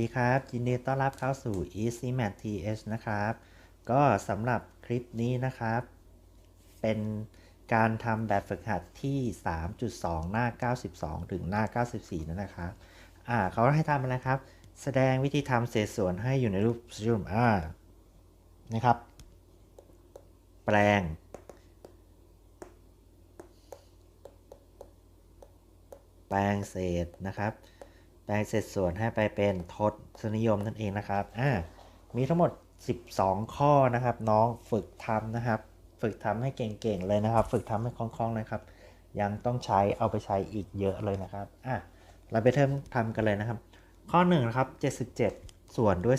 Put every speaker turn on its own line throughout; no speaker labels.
สวัสดีครับ ยินดีต้อนรับเข้าสู่ Easy Math TH นะครับ ก็สำหรับคลิปนี้นะครับ เป็นการทำแบบฝึกหัดที่ 3.2 หน้า 92 ถึงหน้า 94 นั่นนะครับ อ่าเขาให้ทำอะไรครับ แสดงวิธีทำเศษส่วนให้อยู่ในรูปสี่มอ่านะครับ แปลงแปลงเศษนะครับ แปลงเศษส่วนให้ไปเป็นทศนิยมนั่นเองนะครับอ่ามีทั้งหมด 12 ข้อนะครับ น้องฝึกทำนะครับ ฝึกทำให้เก่งๆเลยนะครับ ฝึกทำให้คล่องๆเลยครับ ยังต้องใช้เอาไปใช้อีกเยอะเลยนะครับอะเราไปเริ่มทำกันเลยนะครับ ข้อ1นะครับ77 ส่วนด้วย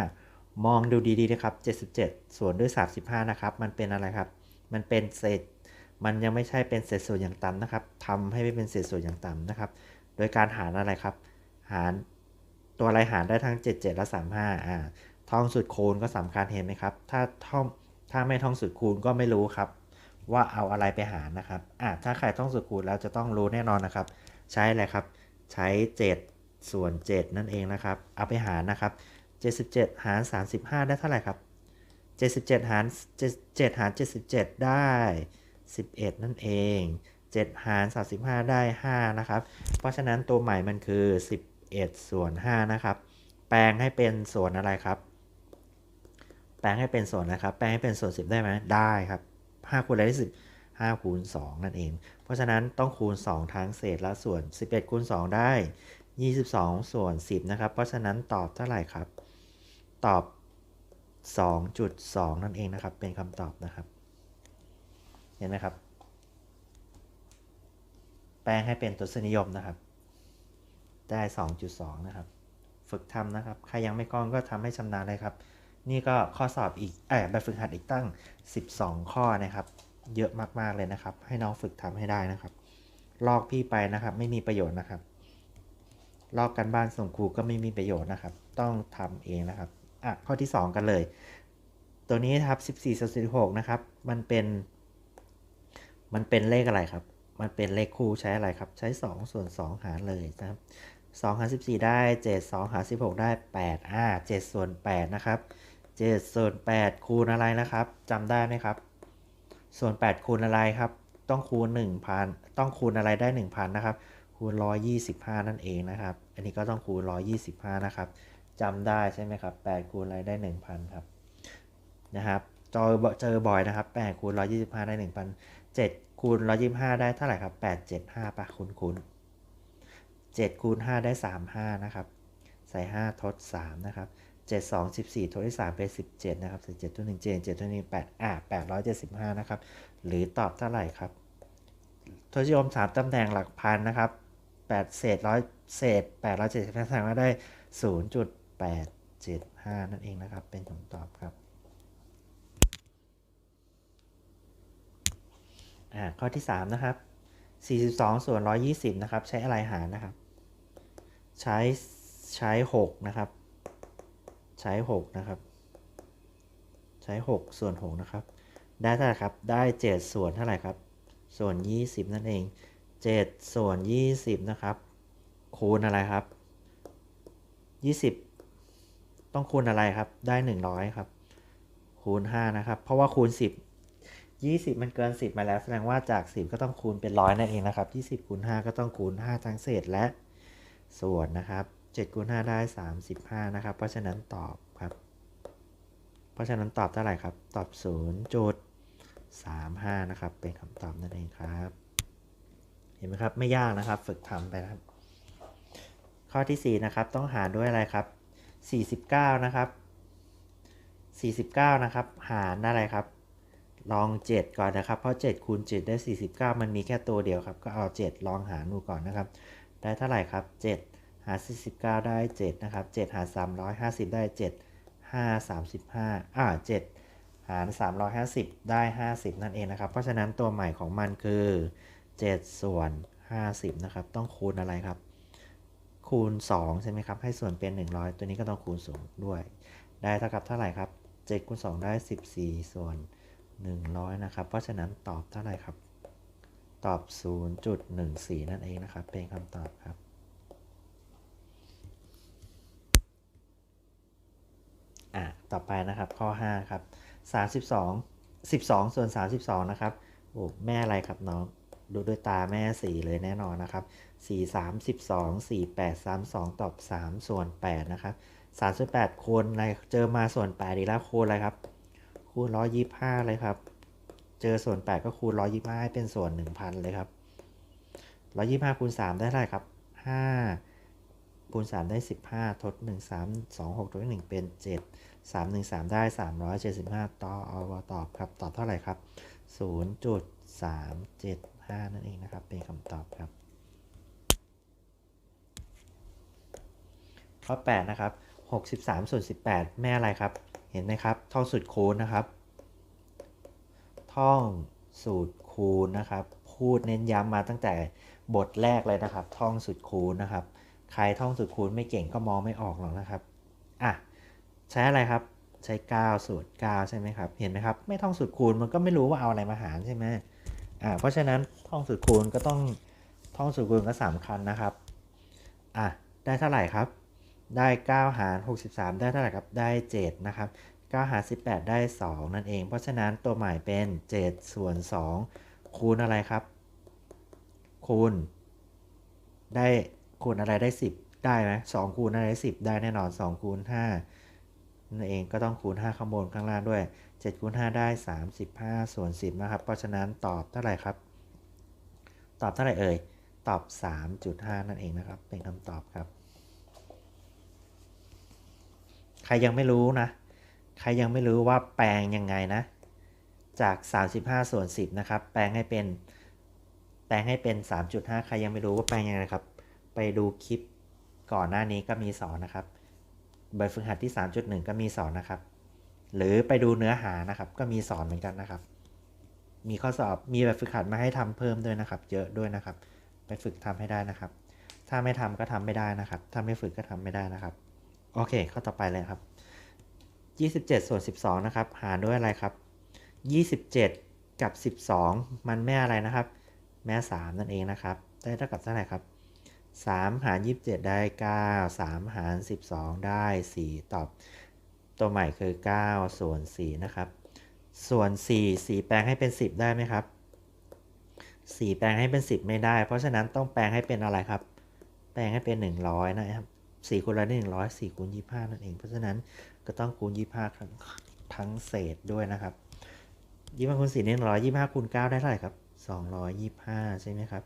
35 มองดูดีๆนะครับ77 ส่วนด้วย 35นะครับ มันเป็นอะไรครับ มันเป็นเศษ มันยังไม่ใช่เป็นเศษส่วนอย่างต่ำนะครับทำให้ไม่เป็นเศษส่วนอย่างต่ำนะครับ โดยการหารอะไรครับ หารตัวอะไรหารได้ทั้ง 77 และ 35อ่าท่องสูตรคูณก็สำคัญเห็นไหมครับ ถ้าท่องถ้าไม่ท่องสูตรคูณก็ไม่รู้ครับ ว่าเอาอะไรไปหารนะครับอ่าถ้าใครท่องสูตรคูณแล้วจะต้องรู้แน่นอนนะครับ ใช้อะไรครับ ใช้ 7 ส่วน 7 นั่นเองนะครับ เอาไปหารนะครับ 77 หาร 35 ได้เท่าไหร่ครับ 77 หาร7หาร 77 ได้ 11 นั่นเอง 7 หาร 35 ได้ 5 นะครับ เพราะฉะนั้นตัวใหม่มันคือ 11 ส่วน 5 นะครับ แปลงให้เป็นส่วนอะไรครับ แปลงให้เป็นส่วนนะครับ แปลงให้เป็นส่วน 10 ได้ไหมได้ครับ 5 คูณอะไรได้10 5คูณ2นั่นเอง เพราะฉะนั้นต้องคูณ 2 ทั้งเศษและส่วน 11คูณ2 ได้ 22 ส่วน 10 นะครับ เพราะฉะนั้นตอบเท่าไหร่ครับ ตอบ 2.2 นั่นเองนะครับ เป็นคำตอบนะครับ เห็นไหมครับ แปลงให้เป็นทศนิยมนะครับ ได้ 2.2 นะครับ ฝึกทำนะครับ ใครยังไม่คล่องก็ทำให้ชำนาญเลยครับ นี่ก็ข้อสอบอีกเออแบบฝึกหัดอีกตั้ง 12 ข้อนะครับ เยอะมากๆเลยนะครับ ให้น้องฝึกทำให้ได้นะครับ ลอกพี่ไปนะครับ ไม่มีประโยชน์นะครับ ลอกกันบ้านส่งครูก็ไม่มีประโยชน์นะครับ ต้องทำเองนะครับอะข้อที่ 2 กันเลย ตัวนี้ครับ 14ส่วน16 นะครับ มันเป็น มันเป็นเลขอะไรครับ มันเป็นเลขคู่ใช้อะไรครับ ใช้ 2 ส่วน 2 หารเลยนะครับ 2 หาร 14 ได้ 7 2 หาร 16 ได้ 8 อ่า 7 ส่วน 8 นะครับ 7 ส่วน 8 คูณอะไรนะครับจำได้ไหมครับ ส่วน 8 คูณอะไรครับ ต้องคูณ 1,000 ต้องคูณอะไรได้ 1,000 นะครับ คูณ 125 นั่นเองนะครับ อันนี้ก็ต้องคูณ 125 นะครับจำได้ใช่ไหมครับ 8 คูณอะไรได้ 1,000 ครับ นะครับเจอเจอบ่อยนะครับ 8 คูณ 125 ได้ 1,000 7 คูณ 125 ได้เท่าไหร่ครับ 8 7 5ปะคูณคูณ 7คูณ5ได้ 35 นะครับ ใส่ 5 ทด 3 นะครับ 7 2 14ทดที่3เป็น 17 นะครับ17ตัว1 7 7ตัว1 8อ่า875 นะครับ หรือตอบเท่าไหร่ครับทศนิยม 3 ตำแหน่งหลักพันนะครับ 8 เศษร้อยเศษ875แสดงว่าได้ 0.875 นั่นเองนะครับ เป็นคำตอบครับอ่าข้อที่ 3 นะครับ 42 ส่วน 120 นะครับ ใช้อะไรหารนะครับ ใช้ใช้ 6 นะครับ ใช้ 6 นะครับ ใช้ 6 ส่วน 6 นะครับ ได้เท่าไหร่ครับ ได้ 7 ส่วนเท่าไหร่ครับ ส่วน 20 นั่นเอง 7 ส่วน 20 นะครับ คูณอะไรครับ 20 ต้องคูณอะไรครับ ได้ 100 ครับ คูณ 5 นะครับ เพราะว่าคูณ 10 20 มันเกิน 10 มาแล้ว แสดงว่าจาก 10 ก็ต้องคูณเป็นร้อยนั่นเองนะครับ 20คูณ5ก็ต้องคูณ 5 ทั้งเศษและส่วนนะครับ7คูณ5ได้ 35 นะครับ เพราะฉะนั้นตอบครับ เพราะฉะนั้นตอบเท่าไหร่ครับ ตอบ0.35 นะครับ เป็นคำตอบนั่นเองครับ เห็นไหมครับ ไม่ยากนะครับ ฝึกทำไปครับ ข้อที่ 4 นะครับ ต้องหารด้วยอะไรครับ 49 นะครับ 49 นะครับ หารอะไรครับ ลอง 7 ก่อนนะครับ เพราะ 7คูณ7ได้ 49 มันมีแค่ตัวเดียวครับ ก็เอา 7 ลองหารดูก่อนนะครับ ได้เท่าไหร่ครับ 7 หาร49 ได้ 7 นะครับ 7 หาร350 ได้ 7 5 35 อ่า 7 หาร 350 ได้ 50 นั่นเองนะครับ เพราะฉะนั้นตัวใหม่ของมันคือ 7 ส่วน 50 นะครับ ต้องคูณอะไรครับ คูณ 2 ใช่ไหมครับ ให้ส่วนเป็น 100 ตัวนี้ก็ต้องคูณ2ด้วย ได้เท่ากับเท่าไหร่ครับ7คูณ2ได้ 14 ส่วน 100 นะครับ เพราะฉะนั้นตอบเท่าไหร่ครับ ตอบ 0.14 นั่นเองนะครับ เป็นคำตอบครับ อะ ต่อไปนะครับข้อ 5 ครับ 32 12 ส่วน 32 นะครับ โอ้ แม่อะไรครับน้อง ดูด้วยตาแม่ 4 เลยแน่นอนนะครับ 4 3 12 4 8 3 2 ตอบ 3 ส่วน 8 นะครับ3ส่วน8คูณอะไรเจอมาส่วน8ดีแล้วคูณอะไรครับ คูณร้อยยี่ห้าเลยครับ เจอส่วนแปดก็คูณร้อยยี่ห้าให้เป็นส่วนหนึ่งพันเลยครับร้อยยี่ห้าคูณสามได้เท่าไหร่ครับห้าคูณสามได้สิบห้าทดหนึ่งสามสองหกทดหนึ่งเป็นเจ็ดสามหนึ่งสามได้สามร้อยเจ็ดสิบห้าต่อเอาตอบครับ ตอบเท่าไหร่ครับศูนย์จุดสามเจ็ดห้านั่นเองนะครับ เป็นคำตอบครับ ข้อแปดนะครับหกสิบสามส่วนสิบแปดแม่อะไรครับ เห็นไหมครับ ท่องสูตรคูณนะครับ ท่องสูตรคูณนะครับ พูดเน้นย้ำมาตั้งแต่บทแรกเลยนะครับ ท่องสูตรคูณนะครับ ใครท่องสูตรคูณไม่เก่งก็มองไม่ออกหรอกนะครับ อะ ใช้อะไรครับ ใช้9สูตร9ใช่ไหมครับ เห็นไหมครับ ไม่ท่องสูตรคูณมันก็ไม่รู้ว่าเอาอะไรมาหารใช่ไหมอ่า เพราะฉะนั้นท่องสูตรคูณก็ต้องท่องสูตรคูณก็สำคัญนะครับ อะ ได้เท่าไหร่ครับ ได้ 9 หาร 63 ได้เท่าไหร่ครับ ได้ 7 นะครับ 9 หาร 18 ได้ 2 นั่นเอง เพราะฉะนั้นตัวใหม่เป็น 7 ส่วน 2 คูณอะไรครับ คูณ ได้คูณอะไรได้ 10 ได้ไหม2คูณอะไรได้10 ได้แน่นอน 2 คูณ 5 นั่นเองก็ต้องคูณ 5 ข้างบนข้างล่างด้วย 7 คูณ 5 ได้ 35 ส่วน 10 นะครับ เพราะฉะนั้นตอบเท่าไหร่ครับ ตอบเท่าไหร่เอ่ย ตอบ 3.5 นั่นเองนะครับ เป็นคำตอบครับ ใครยังไม่รู้นะ ใครยังไม่รู้ว่าแปลงยังไงนะ จาก 35 ส่วน 10 นะครับ แปลงให้เป็น แปลงให้เป็น 3.5 ใครยังไม่รู้ว่าแปลงยังไงนะครับ ไปดูคลิปก่อนหน้านี้ก็มีสอนนะครับแบบฝึกหัดที่ 3.1 ก็มีสอนนะครับ หรือไปดูเนื้อหานะครับ ก็มีสอนเหมือนกันนะครับ มีข้อสอบ มีแบบฝึกหัดมาให้ทำเพิ่มด้วยนะครับ เยอะด้วยนะครับ ไปฝึกทำให้ได้นะครับ ถ้าไม่ทำก็ทำไม่ได้นะครับ ถ้าไม่ฝึกก็ทำไม่ได้นะครับ โอเค ข้อต่อไปเลยครับ 27 ส่วน 12 นะครับ หารด้วยอะไรครับ 27 กับ 12 มันแม่อะไรนะครับ แม่ 3 นั่นเองนะครับ ได้เท่ากับเท่าไหร่ครับ 3 หาร 27 ได้ 9 3 หาร 12 ได้ 4 ตอบ ตัวใหม่คือ 9 ส่วน 4 นะครับ ส่วน 4 4 แปลงให้เป็น 10 ได้ไหมครับ 4 แปลงให้เป็น 10 ไม่ได้ เพราะฉะนั้นต้องแปลงให้เป็นอะไรครับ แปลงให้เป็น 100 นะครับ สี่คูณร้อยได้หนึ่งร้อยสี่คูณยี่ห้านั่นเอง เพราะฉะนั้นก็ต้องคูณยี่ห้าทั้งทั้งเศษด้วยนะครับยี่ห้าคูณสี่ได้หนึ่งร้อยยี่ห้าคูณเก้าได้เท่าไหร่ครับสองร้อยยี่ห้าใช่ไหมครับ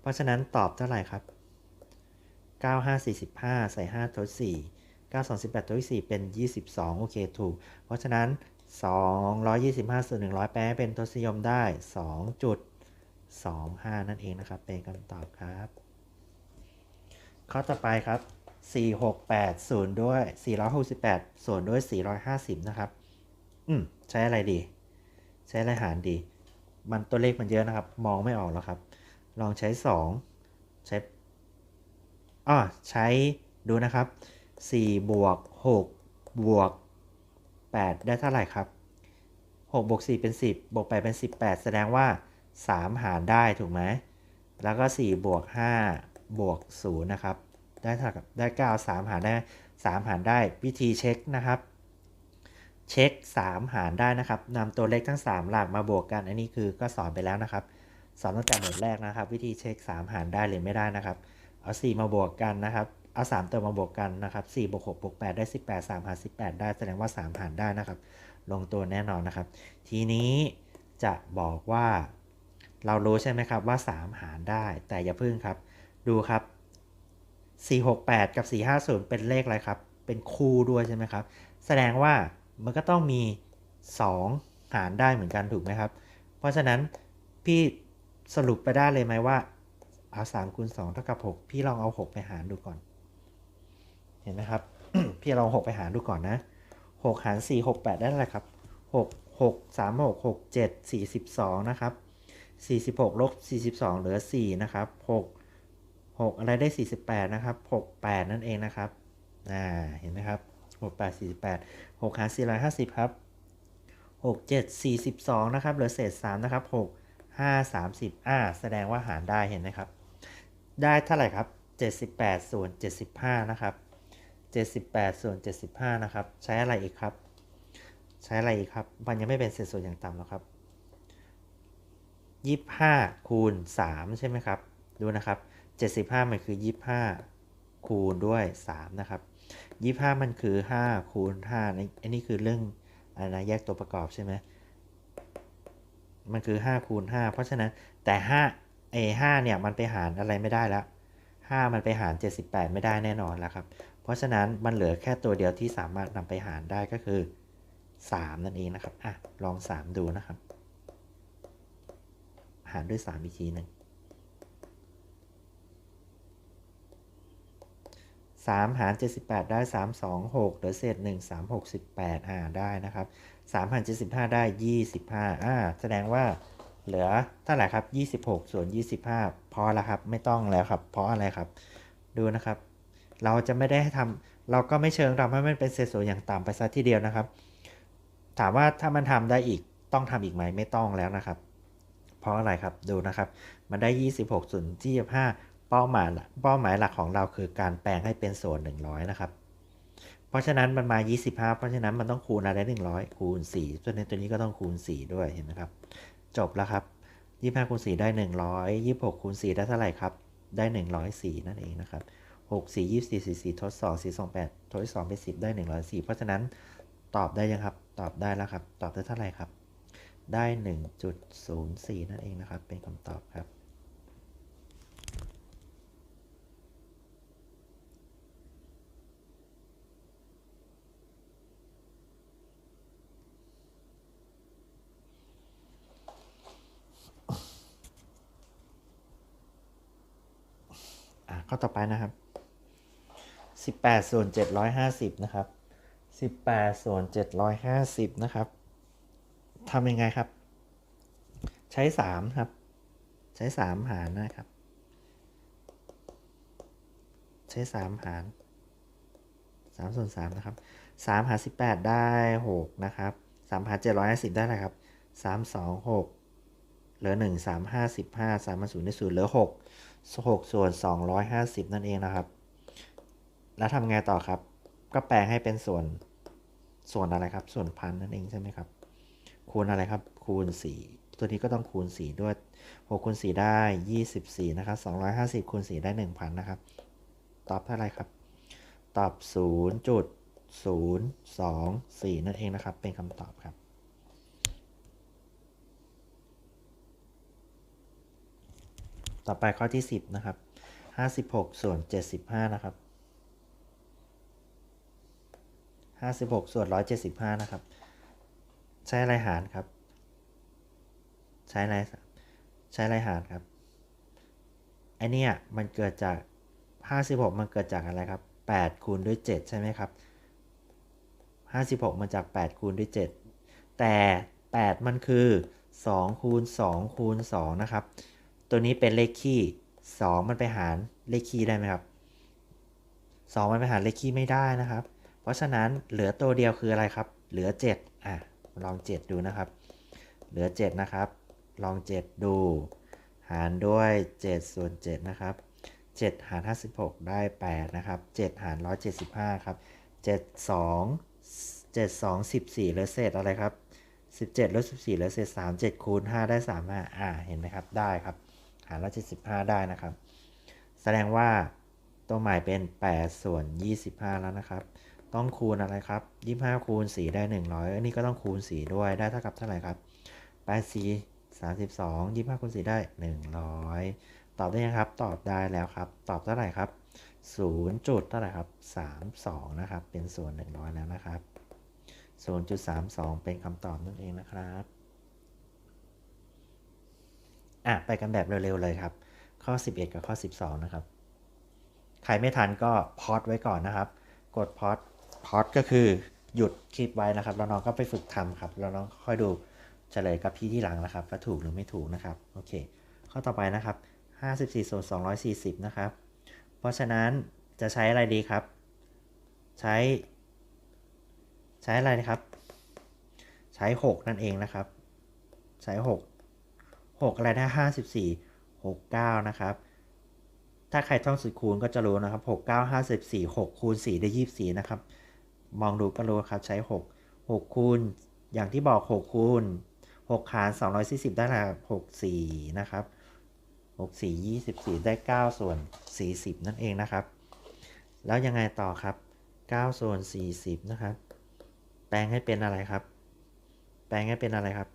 เพราะฉะนั้นตอบเท่าไหร่ครับเก้าห้าสี่สิบห้าใส่ห้าทดสี่เก้าสองสิบแปดทดสี่เป็นยี่สิบสองโอเคถูก เพราะฉะนั้นสองร้อยยี่สิบห้าส่วนหนึ่งร้อยแปลเป็นทศนิยมได้สองจุดสองห้านั่นเองนะครับ เป็นคำตอบครับ ข้อต่อไปครับ 468ส่วนด้วย 468ส่วนด้วย 450 นะครับ อืม ใช้อะไรดี ใช้อะไรหารดี มันตัวเลขมันเยอะนะครับ มองไม่ออกแล้วครับ ลองใช้ 2 ใช้อ่าใช้ดูนะครับ 4 บวก 6 บวก 8 ได้เท่าไหร่ครับ 6 บวก 4 เป็น 10 บวก 8 เป็น 18 แสดงว่า 3 หารได้ถูกไหม แล้วก็ 4 บวก 5 บวก0นะครับ ได้เท่ากับได้ 9 3 หารได้ 3 หารได้วิธีเช็คนะครับ เช็ค 3 หารได้นะครับนำตัวเลขทั้ง 3 หลักมาบวกกัน อันนี้คือก็สอนไปแล้วนะครับ สอนตั้งแต่หมวดแรกนะครับ วิธีเช็ค 3 หารได้หรือไม่ได้นะครับ เอา 4 มาบวกกันนะครับ เอา 3 ตัวมาบวกกันนะครับ4บวก6บวก8ได้ 18 3 หาร 18 ได้ แสดงว่า 3 หารได้นะครับ ลงตัวแน่นอนนะครับ ทีนี้จะบอกว่าเรารู้ใช่ไหมครับว่า 3 หารได้แต่อย่าพึ่งครับ ดูครับ 468 กับ 450 เป็นเลขอะไรครับ เป็นคู่ด้วยใช่ไหมครับ แสดงว่ามันก็ต้องมี 2 หารได้เหมือนกันถูกไหมครับ เพราะฉะนั้นพี่สรุปไปได้เลยไหมว่า เอา3คูณ2เท่ากับ 6 พี่ลองเอา 6 ไปหารดูก่อน เห็นไหมครับ พี่ลอง 6 ไปหารดูก่อนนะ 6 หาร 4 6 8 ได้เท่าไหร่ครับ 6 6 3 6 6 7 42 นะครับ 46ลบ42 เหลือ 4 นะครับ 6 6 อะไรได้ 48 นะครับ 68 นั่นเองนะครับ อ่า เห็นไหมครับ 68 48 6 หาร450 ครับ 6 7 42 นะครับ เหลือเศษ 3 นะครับ 6 5 30 อ่า แสดงว่าหารได้เห็นไหมครับ ได้เท่าไหร่ครับ 78 ส่วน 75 นะครับ 78 ส่วน 75 นะครับ ใช้อะไรอีกครับ ใช้อะไรอีกครับ มันยังไม่เป็นเศษส่วนอย่างต่ำหรอกครับ 25 คูณ 3 ใช่ไหมครับ ดูนะครับ 75 มันคือ 25 คูณด้วย 3 นะครับ 25 มันคือ 5 คูณ5นี่อันนี้คือเรื่องอะไรนะแยกตัวประกอบใช่ไหมมันคือ 5 คูณ 5 เพราะฉะนั้นแต่5เอ5เนี่ยมันไปหารอะไรไม่ได้แล้ว 5 มันไปหาร 78 ไม่ได้แน่นอนแล้วครับ เพราะฉะนั้นมันเหลือแค่ตัวเดียวที่สามารถนำไปหารได้ก็คือ 3 นั่นเองนะครับ อะ ลอง 3 ดูนะครับ หารด้วย 3 อีกทีหนึ่ง 3 หาร 78 ได้ 3 2 6เหลือเศษ1 368อ่าได้นะครับ3หาร75 ได้ 25อ่าแสดงว่าเหลือเท่าไหร่ครับ 26 ส่วน 25 พอแล้วครับไม่ต้องแล้วครับ เพราะอะไรครับ ดูนะครับ เราจะไม่ได้ทำเราก็ไม่เชิงทำให้มันเป็นเศษส่วนอย่างต่ำไปซะทีเดียวนะครับ ถามว่าถ้ามันทำได้อีกต้องทำอีกไหมไม่ต้องแล้วนะครับ เพราะอะไรครับดูนะครับ มันได้ 26ส่วน25 เป้าหมายเป้าหมายหลักของเราคือการแปลงให้เป็นส่วน 100 นะครับ เพราะฉะนั้นมันมา 25 เพราะฉะนั้นมันต้องคูณอะไรได้100 คูณ4ตัวนี้ตัวนี้ก็ต้องคูณ 4 ด้วยเห็นไหมครับ จบแล้วครับ 25คูณ4ได้ 100 26คูณ4ได้เท่าไหร่ครับ ได้ 104 นั่นเองนะครับ6 4 24 4 4ทด2 4 2 8ทด2เป็น10 ได้ 104 เพราะฉะนั้นตอบได้ยังครับ ตอบได้แล้วครับ ตอบได้เท่าไหร่ครับ ได้ 1.04 นั่นเองนะครับ เป็นคำตอบครับ ต่อไปนะครับ18ส่วน750นะครับ18ส่วน750นะครับทำยังไงครับ ใช้3ครับ ใช้3หารนะครับ ใช้3หาร3ส่วน3นะครับ3หาร18ได้6นะครับ3หาร750ได้อะไรครับ3 2 6เหลือ1 3 5 15 3มา0ได้0เหลือ6 6 ส่วน 250 นั่นเองนะครับ แล้วทำไงต่อครับ ก็แปลงให้เป็นส่วนส่วนอะไรครับ ส่วนพันนั่นเองใช่ไหมครับ คูณอะไรครับ คูณ 4 ตัวนี้ก็ต้องคูณ 4 ด้วย 6 คูณ 4 ได้ 24 นะครับ 250 คูณ 4 ได้ 1,000 นะครับ ตอบเท่าไรครับ ตอบ 0.024 นั่นเองนะครับ เป็นคำตอบครับ ต่อไปข้อที่ 10 นะครับ 56 ส่วน 75 นะครับ 56 ส่วน 175 นะครับ ใช้อะไรหารครับ ใช้อะไรใช้อะไรหารครับไอเนี้ยมันเกิดจาก 56 มันเกิดจากอะไรครับ 8 คูณด้วย 7 ใช่ไหมครับ 56 มาจาก 8 คูณด้วย 7 แต่ 8 มันคือ 2 คูณ 2 คูณ 2 นะครับ ตัวนี้เป็นเลขคี่ 2 มันไปหารเลขคี่ได้ไหมครับ 2 มันไปหารเลขคี่ไม่ได้นะครับ เพราะฉะนั้นเหลือตัวเดียวคืออะไรครับ เหลือ 7 อะ ลอง 7 ดูนะครับ เหลือ 7 นะครับ ลอง 7 ดู หารด้วย7ส่วน7นะครับ 7 หาร 56 ได้ 8 นะครับ 7 หาร 175 ครับ 7 2 7 2 14เหลือเศษอะไรครับ 17ลบ14เหลือเศษ3 7คูณ5ได้3อ่าเห็นไหมครับ ได้ครับ หาร175 ได้นะครับ แสดงว่าตัวใหม่เป็น 8 ส่วน 25 แล้วนะครับ ต้องคูณอะไรครับ 25 คูณ 4 ได้ 100 อันนี้ก็ต้องคูณ 4 ด้วยได้เท่ากับเท่าไหร่ครับ8 4 32 25คูณ4ได้ 100 ตอบได้ยังครับ ตอบได้แล้วครับ ตอบเท่าไหร่ครับ0จุดเท่าไหร่ครับ32นะครับ เป็นส่วน 100 แล้วนะครับ0.32 เป็นคำตอบนั่นเองนะครับ อะไปกันแบบเร็วๆเลยครับ ข้อ 11 กับข้อ 12 นะครับ ใครไม่ทันก็พอดไว้ก่อนนะครับ กดพอดพอดก็คือหยุดคลิปไว้นะครับ แล้วน้องก็ไปฝึกทำครับ แล้วน้องค่อยดูเฉลยกับพี่ที่หลังนะครับว่าถูกหรือไม่ถูกนะครับ โอเค ข้อต่อไปนะครับ 54ส่วน240 นะครับ เพราะฉะนั้นจะใช้อะไรดีครับ ใช้ ใช้อะไรนะครับ ใช้ 6 นั่นเองนะครับ ใช้ 6 6 อะไรนะ 54 69 นะครับ ถ้าใครท่องสูตรคูณก็จะรู้นะครับ 6 9 5 4 6 คูณ 4 ได้ 24 นะครับ มองดูก็รู้ครับ ใช้ 6 6 คูณ อย่างที่บอก 6 คูณ 6 หาร 240 ได้ละ64 นะครับ 64 24 ได้ 9 ส่วน 40 นั่นเองนะครับ แล้วยังไงต่อครับ 9 ส่วน 40 นะครับ แปลงให้เป็นอะไรครับ แปลงให้เป็นอะไรครับ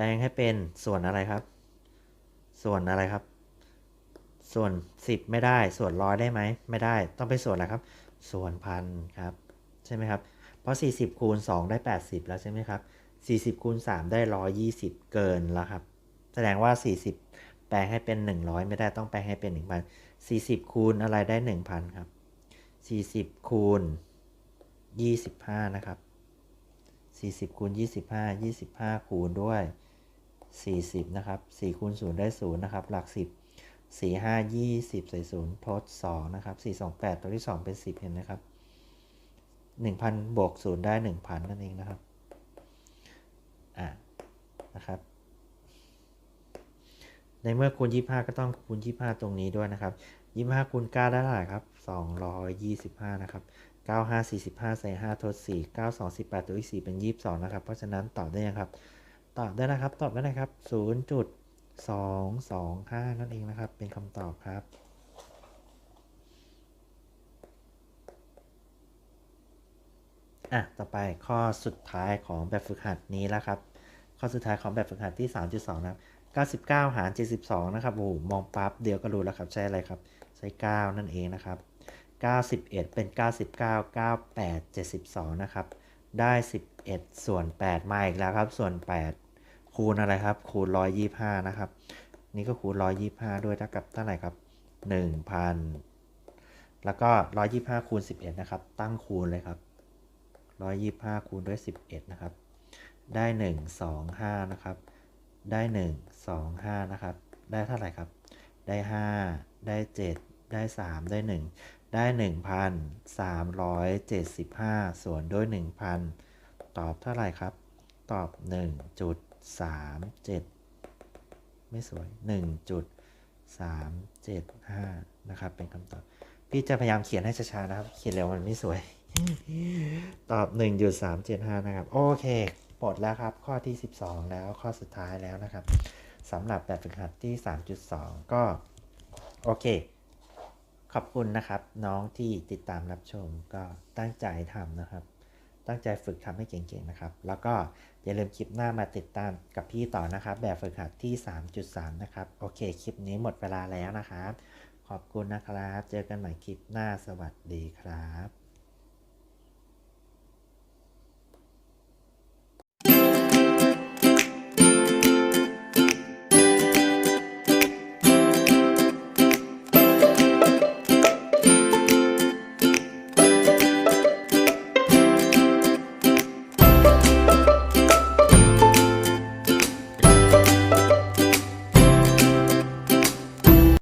ลงให้เป็นส่วนอะไรครับ ส่วนอะไรครับ ส่วน 10 ไม่ได้ ส่วนร้อยได้ไหม ไม่ได้ ต้องเป็นส่วนอะไรครับ ส่วนพันครับ ใช่ไหมครับ เพราะ 40 คูณ 2 ได้ 80 แล้วใช่ไหมครับ 40 คูณ 3 ได้ 120 เกินแล้วครับ แสดงว่า 40 แปลงให้เป็น 100 ไม่ได้ ต้องแปลงให้เป็น 1,000 40 คูณอะไรได้ 1,000 ครับ 40 คูณ 25 นะครับ40คูณ25 25 คูณด้วย 40 นะครับ4คูณ0ได้ 0 นะครับ หลัก 10 4 5 20 ใส่0ทด2นะครับ 4 2 8 ตัวที่ 2 เป็น 10 เห็นไหมครับ 1,000 บวก 0 ได้ 1,000 นั่นเองนะครับ อ่านะครับ ในเมื่อคูณ 25 ก็ต้องคูณ 25 ตรงนี้ด้วยนะครับ 25คูณ9ได้เท่าไหร่ครับ 225 นะครับ95 45ใส่5ทด4 92 18 ตัวที่4เป็น 22 นะครับ เพราะฉะนั้นตอบได้ยังครับ ตอบได้นะครับ ตอบได้นะครับ 0.225 นั่นเองนะครับ เป็นคำตอบครับ อะ ต่อไปข้อสุดท้ายของแบบฝึกหัดนี้แล้วครับ ข้อสุดท้ายของแบบฝึกหัดที่ 3.2 นะครับ 99 หาร 72 นะครับ โอ้โห มองปั๊บเดียวก็รู้แล้วครับ ใช่อะไรครับ ใช้ 9 นั่นเองนะครับ 91 เป็น 99 98 72 นะครับได้ 11 ส่วน 8 มาอีกแล้วครับ ส่วน 8 คูณอะไรครับ คูณ125นะครับ นี่ก็คูณ125ด้วยเท่ากับเท่าไหร่ครับ1,000แล้วก็125คูณ11นะครับ ตั้งคูณเลยครับ125คูณด้วย11นะครับ ได้1 2 5นะครับ ได้1 2 5นะครับ ได้เท่าไหร่ครับ ได้5ได้7ได้3ได้1ได้1,375ส่วนด้วย1,000ตอบเท่าไหร่ครับ ตอบ 1.37 ไม่สวย 1.375 นะครับ เป็นคำตอบ พี่จะพยายามเขียนให้ช้าๆนะครับ เขียนเร็วมันไม่สวย ตอบ 1.375 นะครับ โอเคหมดแล้วครับ ข้อที่ 12 แล้วข้อสุดท้ายแล้วนะครับสำหรับแบบฝึกหัดที่ 3.2 ก็ โอเค ขอบคุณนะครับ น้องที่ติดตามรับชมก็ตั้งใจทำนะครับ ตั้งใจฝึกทำให้เก่งๆนะครับ แล้วก็ อย่าลืมคลิปหน้ามาติดตามกับพี่ต่อนะครับ แบบฝึกหัดที่ 3.3 นะครับ โอเค คลิปนี้หมดเวลาแล้วนะครับ ขอบคุณนะครับ เจอกันใหม่คลิปหน้าสวัสดีครับ